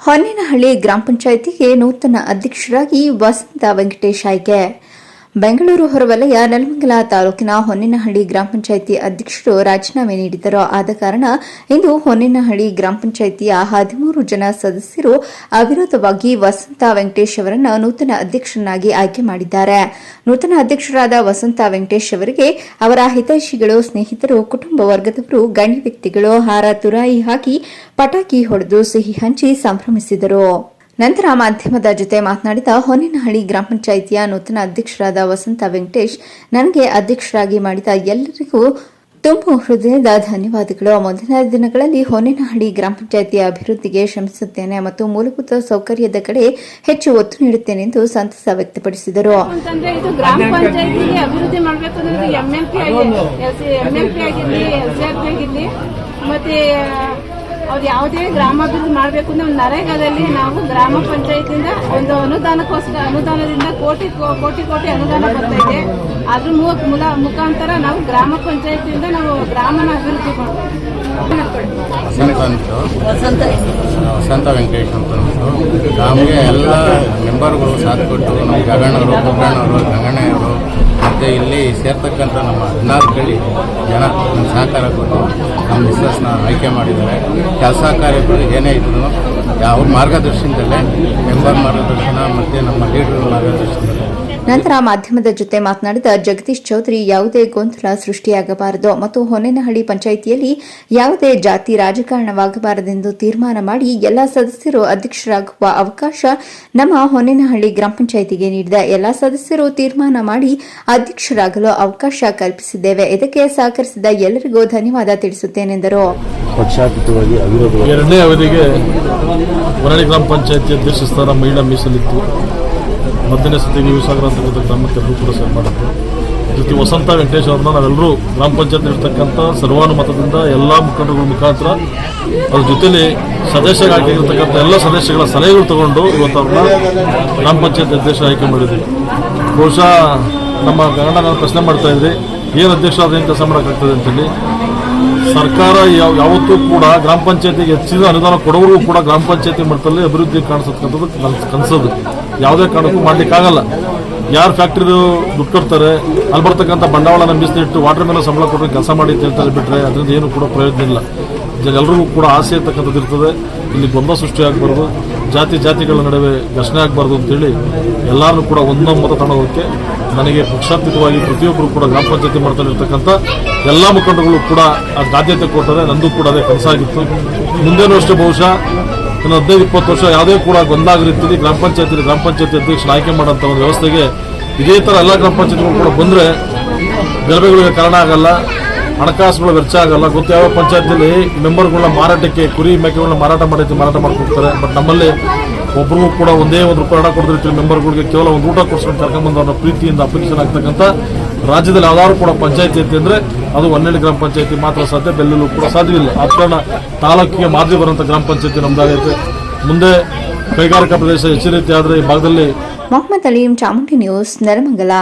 ಹೊನ್ನೇನಹಳ್ಳಿ ಗ್ರಾಮ ಪಂಚಾಯಿತಿಗೆ ನೂತನ ಅಧ್ಯಕ್ಷರಾಗಿ ವಸಂತ ವೆಂಕಟೇಶ್ ಆಯ್ಕೆ. ಬೆಂಗಳೂರು ಹೊರವಲಯ ನೆಲಮಂಗಲ ತಾಲೂಕಿನ ಹೊನ್ನಿನಹಳ್ಳಿ ಗ್ರಾಮ ಪಂಚಾಯಿತಿ ಅಧ್ಯಕ್ಷರು ರಾಜೀನಾಮೆ ನೀಡಿದ್ದರು ಆದ ಕಾರಣ ಇಂದು ಹೊನ್ನಿನಹಳ್ಳಿ ಗ್ರಾಮ ಪಂಚಾಯಿತಿಯ ಹದಿಮೂರು ಜನ ಸದಸ್ಯರು ಅವಿರೋಧವಾಗಿ ವಸಂತ ವೆಂಕಟೇಶ್ ಅವರನ್ನು ನೂತನ ಅಧ್ಯಕ್ಷರನ್ನಾಗಿ ಆಯ್ಕೆ ಮಾಡಿದ್ದಾರೆ. ನೂತನ ಅಧ್ಯಕ್ಷರಾದ ವಸಂತ ವೆಂಕಟೇಶ್ ಅವರಿಗೆ ಅವರ ಹಿತೈಷಿಗಳು, ಸ್ನೇಹಿತರು, ಕುಟುಂಬ ವರ್ಗದವರು, ಗಣ್ಯ ವ್ಯಕ್ತಿಗಳು ಹಾರ ತುರಾಯಿ ಹಾಕಿ ಪಟಾಕಿ ಹೊಡೆದು ಸಿಹಿ ಹಂಚಿ ಸಂಭ್ರಮಿಸಿದರು. ನಂತರ ಮಾಧ್ಯಮದ ಜೊತೆ ಮಾತನಾಡಿದ ಹೊನ್ನಿನಹಳ್ಳಿ ಗ್ರಾಮ ಪಂಚಾಯಿತಿಯ ನೂತನ ಅಧ್ಯಕ್ಷರಾದ ವಸಂತ ವೆಂಕಟೇಶ್, ನನಗೆ ಅಧ್ಯಕ್ಷರಾಗಿ ಮಾಡಿದ ಎಲ್ಲರಿಗೂ ತುಂಬು ಹೃದಯದ ಧನ್ಯವಾದಗಳು. ಮುಂದಿನ ದಿನಗಳಲ್ಲಿ ಹೊನ್ನಿನಹಳ್ಳಿ ಗ್ರಾಮ ಪಂಚಾಯಿತಿಯ ಅಭಿವೃದ್ಧಿಗೆ ಶ್ರಮಿಸುತ್ತೇನೆ ಮತ್ತು ಮೂಲಭೂತ ಸೌಕರ್ಯದ ಕಡೆ ಹೆಚ್ಚು ಒತ್ತು ನೀಡುತ್ತೇನೆ ಎಂದು ಸಂತಸ ವ್ಯಕ್ತಪಡಿಸಿದರು. ಅಭಿವೃದ್ಧಿ ಅವ್ರು ಯಾವುದೇ ಗ್ರಾಮಾಭಿವೃದ್ಧಿ ಮಾಡಬೇಕು ಅಂದ್ರೆ ನರೇಗಾದಲ್ಲಿ ನಾವು ಗ್ರಾಮ ಪಂಚಾಯತಿಯಿಂದ ಒಂದು ಅನುದಾನಕ್ಕೋಸ್ಕರ, ಅನುದಾನದಿಂದ ಕೋಟಿ ಕೋಟಿ ಕೋಟಿ ಅನುದಾನ ಬರ್ತಾ ಇದೆ. ಅದ್ರ ಮೂಲ ಮುಖಾಂತರ ನಾವು ಗ್ರಾಮ ಪಂಚಾಯತಿಯಿಂದ ನಾವು ಗ್ರಾಮನ ಅಭಿವೃದ್ಧಿ ವಸಂತ ವೆಂಕಟೇಶ್ ಅಂತ ನಮಗೆ ಎಲ್ಲ ಮೆಂಬರ್ಗಳು ಸಾಥ್ ಕೊಟ್ಟು ನಮ್ಮ ಗಗಣ್ಣವರು ಕೊಬ್ಬಣ್ಣವರು ಗಂಗಣ್ಣವರು ಮತ್ತು ಇಲ್ಲಿ ಸೇರ್ತಕ್ಕಂಥ ನಮ್ಮ ಹದಿನಾರು ಕಳಿ ಜನ ಸಹಕಾರ ಕೊಟ್ಟು ನಮ್ಮ ಮಿಸ್ಸಸ್ನ ಆಯ್ಕೆ ಮಾಡಿದ್ದಾರೆ. ಕೆಲಸ ಕಾರ್ಯಗಳು ಏನೇ ಇದ್ರು ಅವ್ರ ಮಾರ್ಗದರ್ಶನದಲ್ಲೇ ಮೆಂಬರ್ ಮಾರ್ಗದರ್ಶನ ಮತ್ತು ನಮ್ಮ ಲೀಡರ್ ಮಾರ್ಗದರ್ಶನದಲ್ಲೇ ನಂತರ ಮಾಧ್ಯಮದ ಜೊತೆ ಮಾತನಾಡಿದ ಜಗದೀಶ್ ಚೌಧರಿ ಯಾವುದೇ ಗೊಂದಲ ಸೃಷ್ಟಿಯಾಗಬಾರದು ಮತ್ತು ಹೊನ್ನೇನಹಳ್ಳಿ ಪಂಚಾಯಿತಿಯಲ್ಲಿ ಯಾವುದೇ ಜಾತಿ ರಾಜಕಾರಣವಾಗಬಾರದೆಂದು ತೀರ್ಮಾನ ಮಾಡಿ ಎಲ್ಲಾ ಸದಸ್ಯರು ಅಧ್ಯಕ್ಷರಾಗುವ ಅವಕಾಶ ನಮ್ಮ ಹೊನ್ನೇನಹಳ್ಳಿ ಗ್ರಾಮ ಪಂಚಾಯಿತಿಗೆ ನೀಡಿದ. ಎಲ್ಲಾ ಸದಸ್ಯರು ತೀರ್ಮಾನ ಮಾಡಿ ಅಧ್ಯಕ್ಷರಾಗಲು ಅವಕಾಶ ಕಲ್ಪಿಸಿದ್ದೇವೆ. ಇದಕ್ಕೆ ಸಹಕರಿಸಿದ ಎಲ್ಲರಿಗೂ ಧನ್ಯವಾದ ತಿಳಿಸುತ್ತೇನೆಂದರು. ಹೊರಳಿ ಗ್ರಾಮ ಪಂಚಾಯತಿ ಅಧ್ಯಕ್ಷ ಸ್ಥಾನ ಮಹಿಳಾ ಮೀಸಲಿತ್ತು ಮೊದಲನೇ ನೀವು ಸಾಗರ ಅಂತಕ್ಕಂಥ ಗ್ರಾಮಕ್ಕೆಲ್ಲರೂ ಕೂಡ ಸೇವೆ ಮಾಡಿದ್ರು. ಜೊತೆ ವಸಂತ ವೆಂಕಟೇಶ್ ಅವ್ರನ್ನ ನಾವೆಲ್ಲರೂ ಗ್ರಾಮ ಪಂಚಾಯತ್ ಇರ್ತಕ್ಕಂಥ ಸರ್ವಾನುಮತದಿಂದ ಎಲ್ಲ ಮುಖಂಡಗಳ ಮುಖಾಂತರ ಅದ್ರ ಜೊತೆಲಿ ಸದಸ್ಯರಾಗಿರ್ತಕ್ಕಂಥ ಎಲ್ಲ ಸದಸ್ಯಗಳ ಸಲಹೆಗಳು ತಗೊಂಡು ಇವತ್ತು ಅವ್ರನ್ನ ಗ್ರಾಮ ಪಂಚಾಯತ್ ಅಧ್ಯಕ್ಷ ಆಯ್ಕೆ ಮಾಡಿದ್ವಿ. ಬಹುಶಃ ನಮ್ಮ ಗಂಡ ನಾನು ಪ್ರಶ್ನೆ ಮಾಡ್ತಾ ಇದ್ರಿ, ಏನು ಅಧ್ಯಕ್ಷ ಅದೇನು ಕೆಲಸ ಮಾಡೋಕ್ಕಾಗ್ತದೆ ಅಂತೇಳಿ. ಸರ್ಕಾರ ಯಾವ ಯಾವತ್ತೂ ಕೂಡ ಗ್ರಾಮ ಪಂಚಾಯತಿಗೆ ಹೆಚ್ಚಿನ ಅನುದಾನ ಕೊಡೋರಿಗೂ ಕೂಡ ಗ್ರಾಮ ಪಂಚಾಯತಿ ಮಟ್ಟದಲ್ಲಿ ಅಭಿವೃದ್ಧಿ ಕಾಣಿಸತಕ್ಕಂಥದ್ದು ಕನಸೋದು. ಯಾವುದೇ ಕಾರಣಕ್ಕೂ ಮಾಡಲಿಕ್ಕಾಗಲ್ಲ. ಯಾರು ಫ್ಯಾಕ್ಟ್ರಿದು ದುಡ್ಡು ಕೊಡ್ತಾರೆ, ಅಲ್ಲಿ ಬರ್ತಕ್ಕಂಥ ಬಂಡವಾಳ ನಂಬಿಸ್ತಿಟ್ಟು ವಾಟರ್ ಮೇಲೆ ಸಂಬಳ ಕೊಟ್ಟರೆ ಕೆಲಸ ಮಾಡಿ ಅಂತ ಹೇಳ್ತಾರೆ ಬಿಟ್ರೆ ಅದರಿಂದ ಏನು ಕೂಡ ಪ್ರಯೋಜನ ಇಲ್ಲ. ಎಲ್ಲರಿಗೂ ಕೂಡ ಆಸೆ ಇರ್ತಕ್ಕಂಥದ್ದು ಇರ್ತದೆ ಇಲ್ಲಿ ಗೊಂದಲ ಸೃಷ್ಟಿ ಆಗಬಾರ್ದು ಜಾತಿ ಜಾತಿಗಳ ನಡುವೆ ಘರ್ಷಣೆ ಆಗಬಾರ್ದು ಅಂತೇಳಿ ಎಲ್ಲರೂ ಕೂಡ ಒಂದೊಂದು ಮತ ತಗೊಳ್ಳೋದಕ್ಕೆ ನನಗೆ ಪಕ್ಷಾತೀತವಾಗಿ ಪ್ರತಿಯೊಬ್ಬರು ಕೂಡ ಗ್ರಾಮ ಪಂಚಾಯತಿ ಮಾಡ್ತಾಯಿರ್ತಕ್ಕಂಥ ಎಲ್ಲ ಮುಖಂಡಗಳು ಕೂಡ ಆ ಆದ್ಯತೆ ಕೊಟ್ಟರೆ ನಂದು ಕೂಡ ಅದೇ ಕನಸಾಗಿತ್ತು. ಮುಂದೇನು ಅಷ್ಟೇ ಬಹುಶಃ ಇನ್ನು ಹದಿನೈದು, ಇಪ್ಪತ್ತು ವರ್ಷ ಯಾವುದೇ ಕೂಡ ಗೊಂದಾಗ ರೀತಿಯಲ್ಲಿ ಗ್ರಾಮ ಪಂಚಾಯತಿ ಗ್ರಾಮ ಪಂಚಾಯತಿ ಅಧ್ಯಕ್ಷನ ಆಯ್ಕೆ ಮಾಡೋಂಥ ಒಂದು ವ್ಯವಸ್ಥೆಗೆ ಇದೇ ಥರ ಎಲ್ಲ ಗ್ರಾಮ ಪಂಚಾಯತಿಗಳು ಕೂಡ ಬಂದರೆ ಗಲಭೆಗಳಿಗೆ ಕಾರಣ ಆಗಲ್ಲ. ಹಣಕಾಸುಗಳ ವೆಚ್ಚ ಆಗಲ್ಲ. ಗೊತ್ತು ಯಾವ ಪಂಚಾಯತಿಯಲ್ಲಿ ಮೆಂಬರ್ಗಳನ್ನ ಮಾರಾಟಕ್ಕೆ, ಕುರಿ ಮೇಕೆಗಳನ್ನ ಮಾರಾಟ ಮಾಡೈತಿ ಮಾರಾಟ ಮಾಡ್ಕೊಡ್ತಾರೆ ಬಟ್ ನಮ್ಮಲ್ಲಿ ಒಬ್ರಿಗೂ ಕೂಡ ಒಂದೇ ಒಂದು ರೂಪಾಯಿ ಹಣ ಕೊಡದಿರ್ತೀವಿ ಮೆಂಬರ್ಗಳಿಗೆ. ಕೇವಲ ಒಂದು ಊಟ ಕೊಡ್ಸ್ಕೊಂಡು ಕರ್ಕೊಂಡ್ಬಂದು ಅವ್ರನ್ನ ಪ್ರೀತಿಯಿಂದ ಅಪೇಕ್ಷೆ ಆಗ್ತಕ್ಕಂಥ ರಾಜ್ಯದಲ್ಲಿ ಯಾವ್ದಾದ್ರು ಕೂಡ ಪಂಚಾಯತಿ ಐತಿ ಅಂದ್ರೆ ಅದು ಹನ್ನೆರಡು ಗ್ರಾಮ ಪಂಚಾಯತಿ ಮಾತ್ರ ಸಾಧ್ಯ. ಬೆಲ್ಲಲ್ಲೂ ಕೂಡ ಸಾಧ್ಯವಿಲ್ಲ. ಆ ಕಾರಣ ತಾಲೂಕಿಗೆ ಮಾದರಿ ಬರುವಂಥ ಗ್ರಾಮ ಪಂಚಾಯತಿ ನಮ್ದಾಗೈತೆ ಮುಂದೆ ಕೈಗಾರಿಕಾ ಪ್ರದೇಶ ಹೆಚ್ಚಿನ ರೀತಿ ಆದರೆ ಈ ಭಾಗದಲ್ಲಿ ಮೊಹಮ್ಮದ್ ಅಲೀಂ ಚಾಮುಂಡಿ ನ್ಯೂಸ್, ನೆಲಮಂಗಲ.